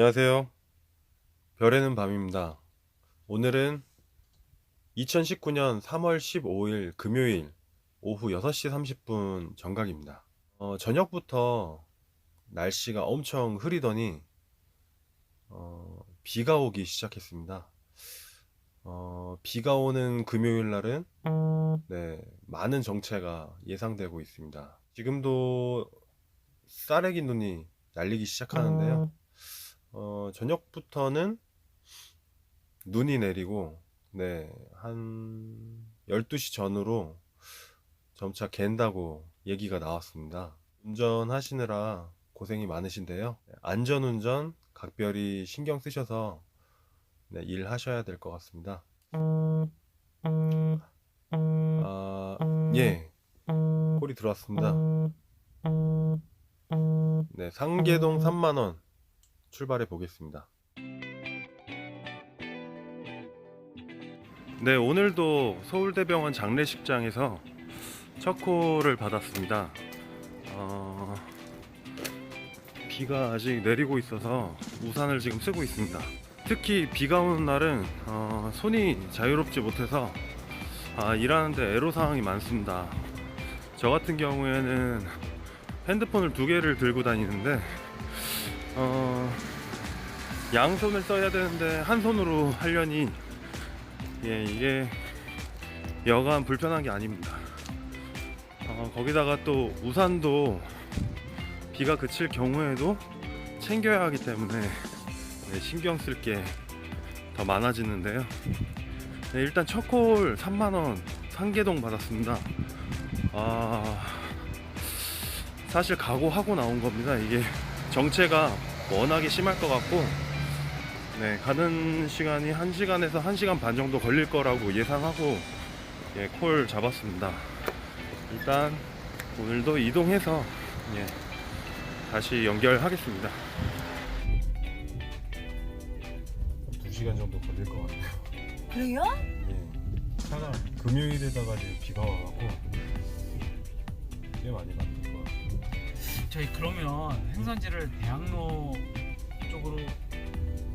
안녕하세요. 별에는 밤입니다. 오늘은 2019년 3월 15일 금요일 오후 6시 30분 정각입니다. 어, 저녁부터 날씨가 엄청 흐리더니 어, 비가 오기 시작했습니다. 어, 비가 오는 금요일 날은 네, 많은 정체가 예상되고 있습니다. 지금도 쌀래기 눈이 날리기 시작하는데요. 어, 저녁부터는 눈이 내리고, 네, 한 12시 전후로 점차 갠다고 얘기가 나왔습니다. 운전하시느라 고생이 많으신데요. 안전운전 각별히 신경 쓰셔서 네, 일하셔야 될 것 같습니다. 아, 예, 콜이 들어왔습니다. 네, 상계동 3만원 출발해 보겠습니다. 네, 오늘도 서울대병원 장례식장에서 첫 콜을 받았습니다. 어, 비가 아직 내리고 있어서 우산을 지금 쓰고 있습니다. 특히 비가 오는 날은 어, 손이 자유롭지 못해서 아, 일하는데 애로사항이 많습니다. 저 같은 경우에는 핸드폰을 두 개를 들고 다니는데 어, 양손을 써야 되는데 한 손으로 하려니 예, 이게 여간 불편한 게 아닙니다. 어, 거기다가 또 우산도 비가 그칠 경우에도 챙겨야 하기 때문에 네, 신경 쓸 게 더 많아지는데요. 네, 일단 첫콜 3만원 상계동 받았습니다. 아, 사실 각오하고 나온 겁니다. 이게 정체가 워낙에 심할 것 같고, 네, 가는 시간이 1시간에서 1시간 반 정도 걸릴 거라고 예상하고, 예, 콜 잡았습니다. 일단, 오늘도 이동해서, 예, 다시 연결하겠습니다. 2시간 정도 걸릴 것 같아요. 그래요? 예, 차가 금요일에다가 비가 와갖고, 꽤 많이 같아요. 저희 그러면 행선지를 대학로 쪽으로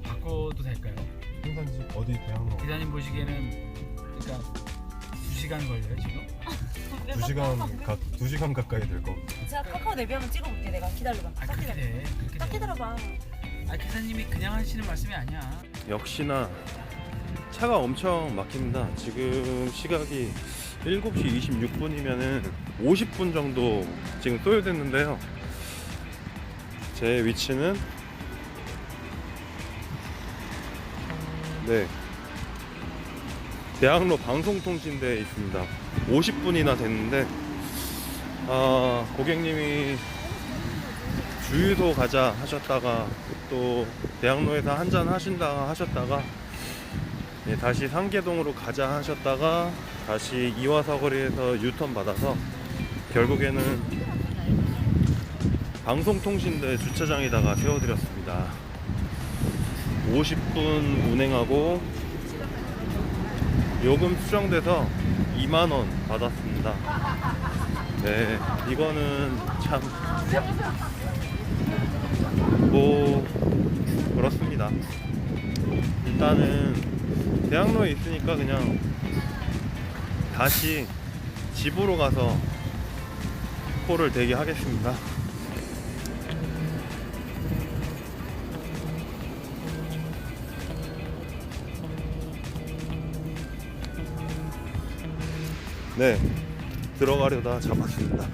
바꿔도 될까요? 생산지 어디 대학로? 기자님 보시기에는 그러니까 2시간 걸려요 지금? 두 시간 가, 두 시간 가까이 될 거. 제가 카카오 내비 한번 찍어볼게 내가 기다려봐 아 딱 그렇게 기다려 돼 그렇게 딱 돼. 기다려봐 아 기사님이 그냥 하시는 말씀이 아니야 역시나 차가 엄청 막힙니다. 지금 시각이 7시 26분이면은 50분 정도 지금 소요됐는데요. 제 위치는 네 대학로 방송통신대에 있습니다. 50분이나 됐는데 아 고객님이 주유소 가자 하셨다가 또 대학로에서 한잔 하신다 하셨다가 예, 다시 상계동으로 가자 하셨다가 다시 이화사거리에서 유턴 받아서 결국에는 방송통신대 주차장에다가 세워드렸습니다. 50분 운행하고 요금 수정돼서 2만원 받았습니다. 네, 이거는 참 뭐 그렇습니다. 일단은 대학로에 있으니까 그냥 다시 집으로 가서 콜을 대기 하겠습니다. 네, 들어가려다 잡았습니다.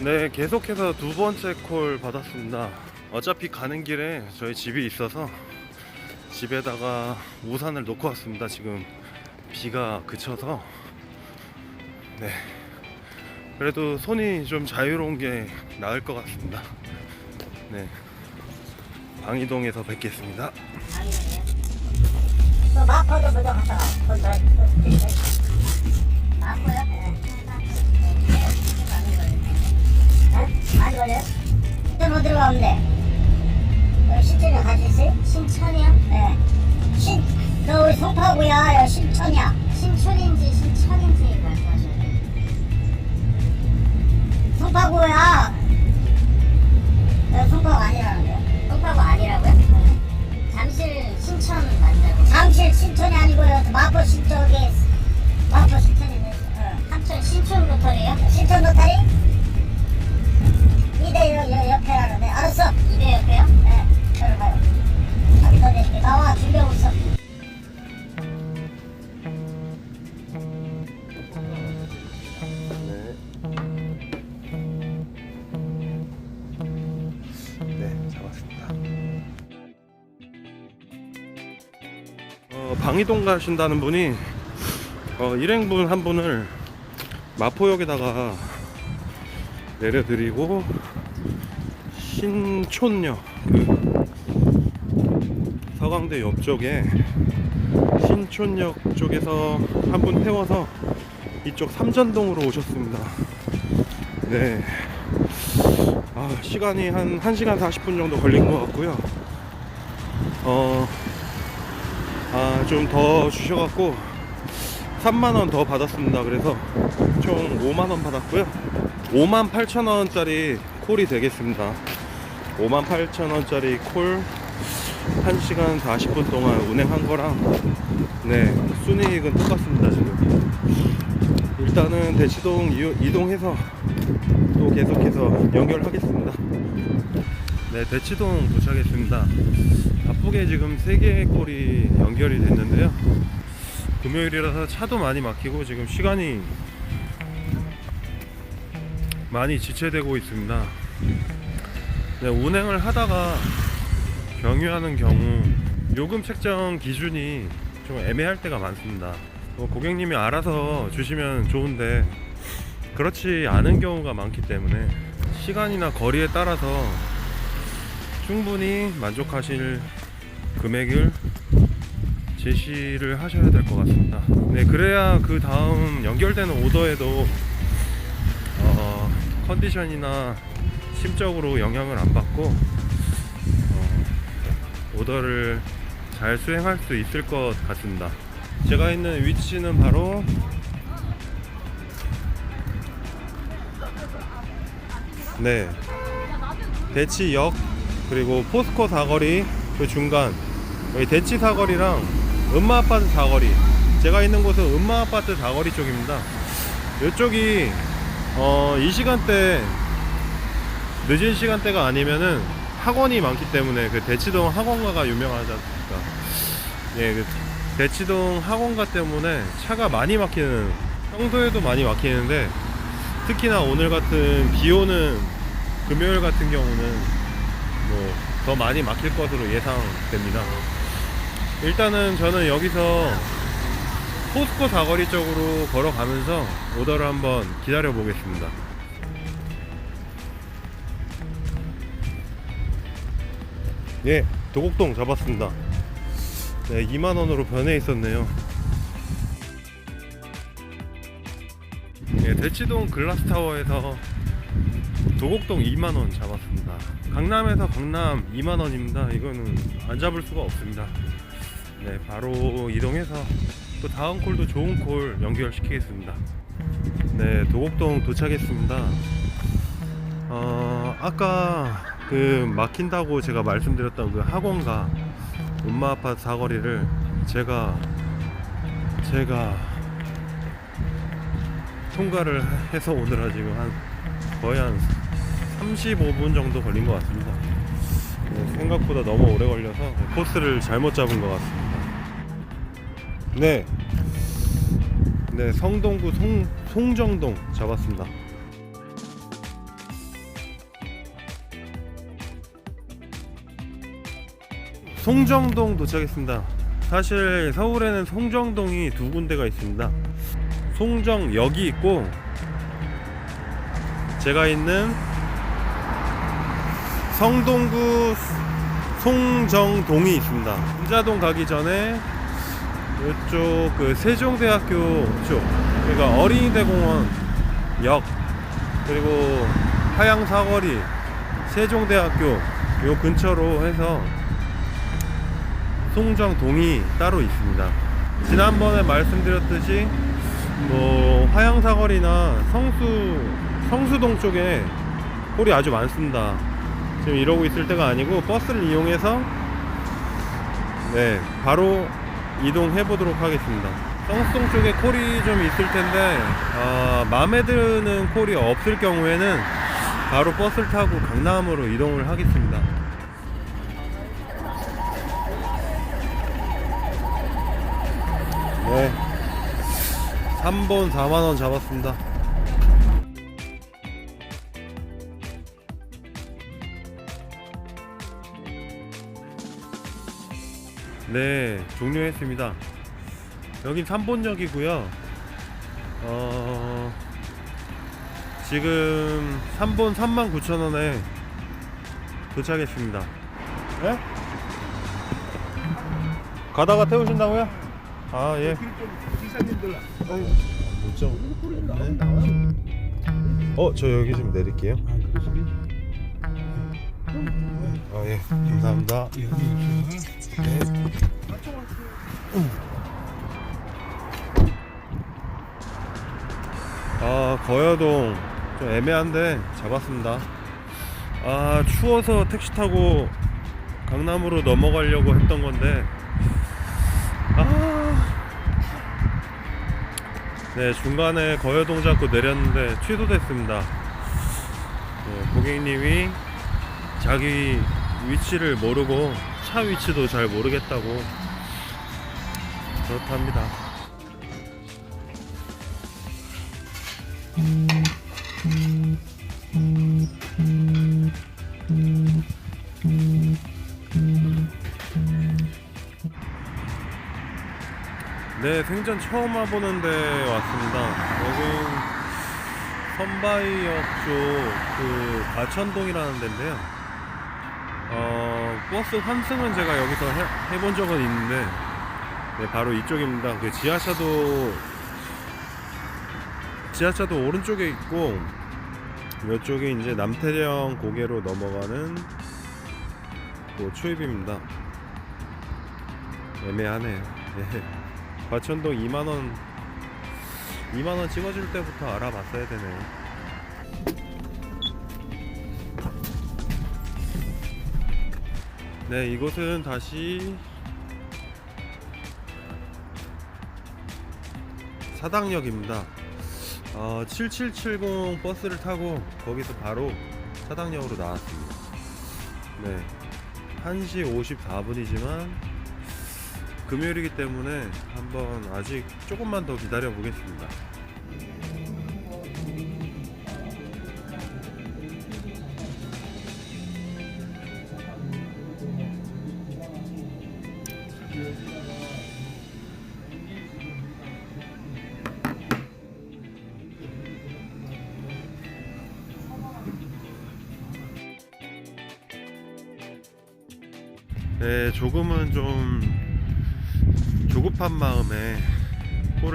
네, 계속해서 두 번째 콜 받았습니다. 어차피 가는 길에 저희 집이 있어서 집에다가 우산을 놓고 왔습니다. 지금 비가 그쳐서 네 그래도 손이 좀 자유로운 게 나을 것 같습니다. 네 방이동에서 뵙겠습니다. 많이 걸려요? 손파구야? 갈수 있어요? 신천이야? 네 손파구야? 여기 신천이야 네 손파구야? 돼요 송파구야 여기 송파구 아니라는데요 송파구 아니라고요? 네. 잠실 신천 잠실 신천이 아니고요 마포 신천에 마포 신천 신촌 로터리요? 신촌 로터리? 이대 옆에라는데 알았어 이대 옆에요? 네 가요 자기 더 내줄게 나와 준비하고 있어 네, 잡았습니다. 어, 방이동 가신다는 분이 어, 일행분 한 분을 마포역에다가 내려드리고 신촌역 그 서강대 옆쪽에 신촌역 쪽에서 한 분 태워서 이쪽 삼전동으로 오셨습니다. 네. 아, 시간이 한 1시간 40분 정도 걸린 것 같고요. 어, 아, 좀 더 주셔갖고 3만원 더 받았습니다. 그래서 총 5만원 받았고요. 5만 8천원짜리 콜이 되겠습니다. 5만 8천원짜리 콜 1시간 40분 동안 운행한 거랑 네, 순이익은 똑같습니다. 지금. 일단은 대치동 이- 이동해서 또 계속해서 연결하겠습니다. 네, 대치동 도착했습니다. 바쁘게 지금 세 개의 꼴이 연결이 됐는데요. 금요일이라서 차도 많이 막히고 지금 시간이 많이 지체되고 있습니다. 네, 운행을 하다가 경유하는 경우 요금 책정 기준이 좀 애매할 때가 많습니다. 뭐 고객님이 알아서 주시면 좋은데 그렇지 않은 경우가 많기 때문에 시간이나 거리에 따라서 충분히 만족하실 금액을 제시를 하셔야 될 것 같습니다. 네, 그래야 그 다음 연결되는 오더에도 어, 컨디션이나 심적으로 영향을 안 받고 어, 오더를 잘 수행할 수 있을 것 같습니다. 제가 있는 위치는 바로 네 대치역 그리고 포스코 사거리 그 중간. 여기 대치 사거리랑 음마 아파트 사거리. 제가 있는 곳은 음마 아파트 사거리 쪽입니다. 이쪽이 어, 이 시간대 늦은 시간대가 아니면은 학원이 많기 때문에 그 대치동 학원가가 유명하지 않습니까 예, 그 대치동 학원가 때문에 차가 많이 막히는 평소에도 많이 막히는데 특히나 오늘 같은 비 오는 금요일 같은 경우는 뭐 더 많이 막힐 것으로 예상됩니다. 일단은 저는 여기서 포스코 사거리 쪽으로 걸어가면서 오더를 한번 기다려 보겠습니다. 예, 도곡동 잡았습니다. 네, 2만 원으로 변해 있었네요. 예, 대치동 글라스타워에서 도곡동 2만 원 잡았습니다. 강남에서 강남 2만 원입니다. 이거는 안 잡을 수가 없습니다. 네, 바로 이동해서 또 다음 콜도 좋은 콜 연결시키겠습니다. 네, 도곡동 도착했습니다. 어, 아까 그 막힌다고 제가 말씀드렸던 그 학원가 음마 아파트 사거리를 제가 제가 통과를 해서 오느라 지금 한 거의 한 35분 정도 걸린 것 같습니다. 네, 생각보다 너무 오래 걸려서 코스를 잘못 잡은 것 같습니다. 네, 네 성동구 송 송정동 잡았습니다. 송정동 도착했습니다. 사실 서울에는 송정동이 두 군데가 있습니다. 송정역이 있고 제가 있는 성동구 송정동이 있습니다. 인자동 가기 전에 이쪽 그 세종대학교 쪽 그러니까 어린이대공원 역 그리고 하양사거리 세종대학교 요 근처로 해서 송정동이 따로 있습니다. 지난번에 말씀드렸듯이 뭐 화양사거리나 성수 성수동 쪽에 홀이 아주 많습니다. 지금 이러고 있을 때가 아니고 버스를 이용해서 네 바로 이동해 보도록 하겠습니다. 성수동 쪽에 콜이 좀 있을 텐데 아, 마음에 드는 콜이 없을 경우에는 바로 버스를 타고 강남으로 이동을 하겠습니다. 네. 3번 4만원 잡았습니다. 네, 종료했습니다. 여긴 3본역이고요. 어, 지금 3본 39,000원에 도착했습니다. 네? 가다가 태우신다고요? 아, 예. 기사님들 네. 어, 저 여기 좀 내릴게요. 아, 예. 감사합니다. 아, 거여동 좀 애매한데 잡았습니다. 아, 추워서 택시 타고 강남으로 넘어가려고 했던 건데, 아, 네, 중간에 거여동 잡고 내렸는데 취소됐습니다. 네, 고객님이 자기 위치를 모르고 차 위치도 잘 모르겠다고 그렇답니다. 네, 생전 처음 와보는 데 왔습니다. 여긴 선바이역 쪽그 가천동이라는 데인데요. 어, 버스 환승은 제가 여기서 해, 해본 적은 있는데, 네, 바로 이쪽입니다. 그 지하차도, 지하차도 오른쪽에 있고, 이쪽이 이제 남태령 고개로 넘어가는 그 초입입니다. 애매하네요. 네. 과천동 2만원 2만원 찍어줄 때부터 알아봤어야 되네 네 이곳은 다시 사당역입니다 어, 7770 버스를 타고 거기서 바로 사당역으로 나왔습니다 네 1시 54분이지만 금요일이기 때문에 한번 아직 조금만 더 기다려 보겠습니다.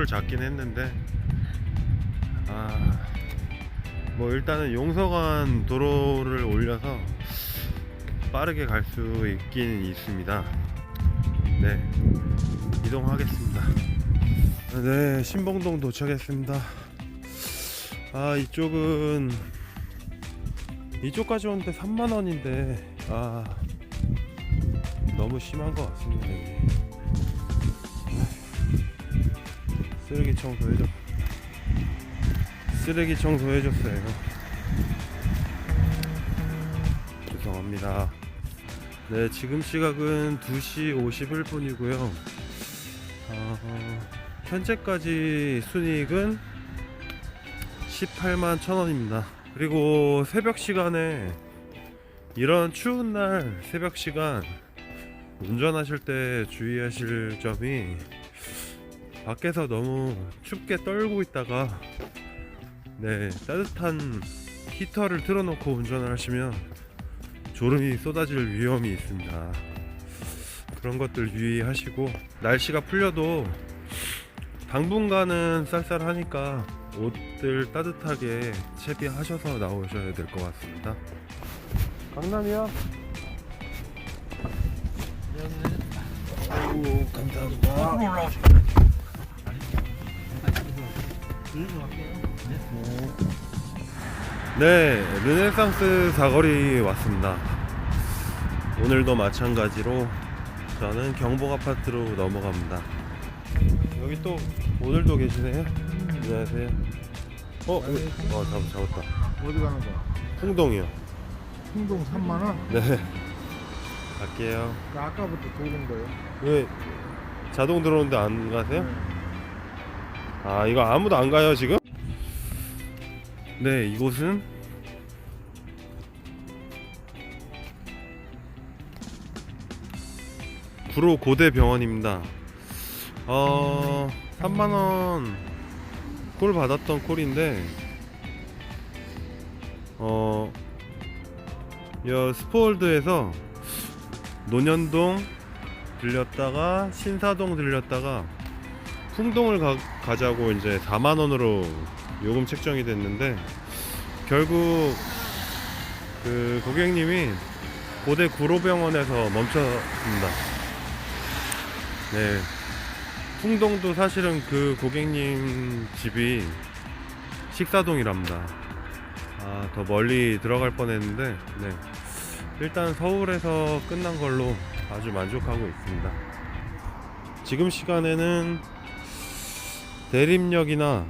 홀을 잡긴 했는데 아, 뭐 일단은 용서관 도로를 올려서 빠르게 갈 수 있긴 있습니다. 네, 이동하겠습니다. 네, 신봉동 도착했습니다. 아, 이쪽은 이쪽까지 오는데 3만 원인데 아 너무 심한 것 같습니다. 쓰레기 청소해줘. 쓰레기 청소해줬어요. 죄송합니다. 네, 지금 시각은 2시 51분이고요. 어, 현재까지 순이익은 18만 1000원입니다. 그리고 새벽 시간에 이런 추운 날 새벽 시간 운전하실 때 주의하실 점이 밖에서 너무 춥게 떨고 있다가 네 따뜻한 히터를 틀어놓고 운전을 하시면 졸음이 쏟아질 위험이 있습니다. 그런 것들 유의하시고 날씨가 풀려도 당분간은 쌀쌀하니까 옷들 따뜻하게 채비하셔서 나오셔야 될 것 같습니다. 강남이야? 아이고 감사합니다. 네, 르네상스 사거리 왔습니다. 오늘도 마찬가지로 저는 경복 아파트로 넘어갑니다. 여기 또 오늘도 계시네요. 안녕하세요. 어, 여기- 어 잡, 잡았다. 어디 가는 거야? 홍동이요. 흥동 3만 원? 네. 갈게요. 나 아까부터 도는 거예요. 왜 자동 들어오는데 안 가세요? 아 이거 아무도 안 가요 지금? 네 이곳은 구로 고대병원입니다. 어 3만 원 콜 받았던 콜인데 어 여 스포월드에서 논현동 들렸다가 신사동 들렸다가 풍동을 가, 가자고 이제 4만 원으로 요금 책정이 됐는데 결국 그 고객님이 고대 구로병원에서 멈췄습니다. 네. 풍동도 사실은 그 고객님 집이 식사동이랍니다. 아, 더 멀리 들어갈 뻔 했는데, 네. 일단 서울에서 끝난 걸로 아주 만족하고 있습니다. 지금 시간에는 대림역이나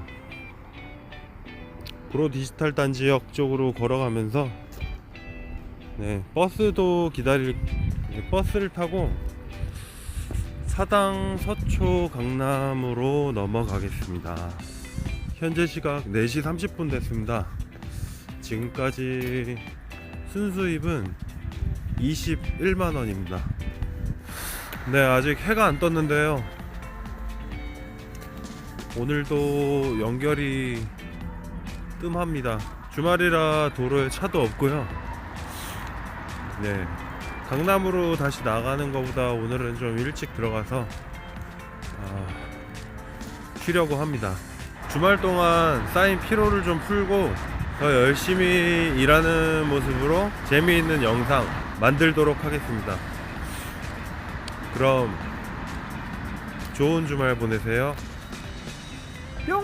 구로 디지털 단지역 쪽으로 걸어가면서 네, 버스도 기다릴 네, 버스를 타고 사당 서초 강남으로 넘어가겠습니다. 현재 시각 4시 30분 됐습니다. 지금까지 순수입은 21만 원입니다. 네, 아직 해가 안 떴는데요. 오늘도 연결이 뜸합니다. 주말이라 도로에 차도 없고요. 네. 강남으로 다시 나가는 것보다 오늘은 좀 일찍 들어가서 아, 쉬려고 합니다. 주말 동안 쌓인 피로를 좀 풀고 더 열심히 일하는 모습으로 재미있는 영상 만들도록 하겠습니다. 그럼 좋은 주말 보내세요. 뿅!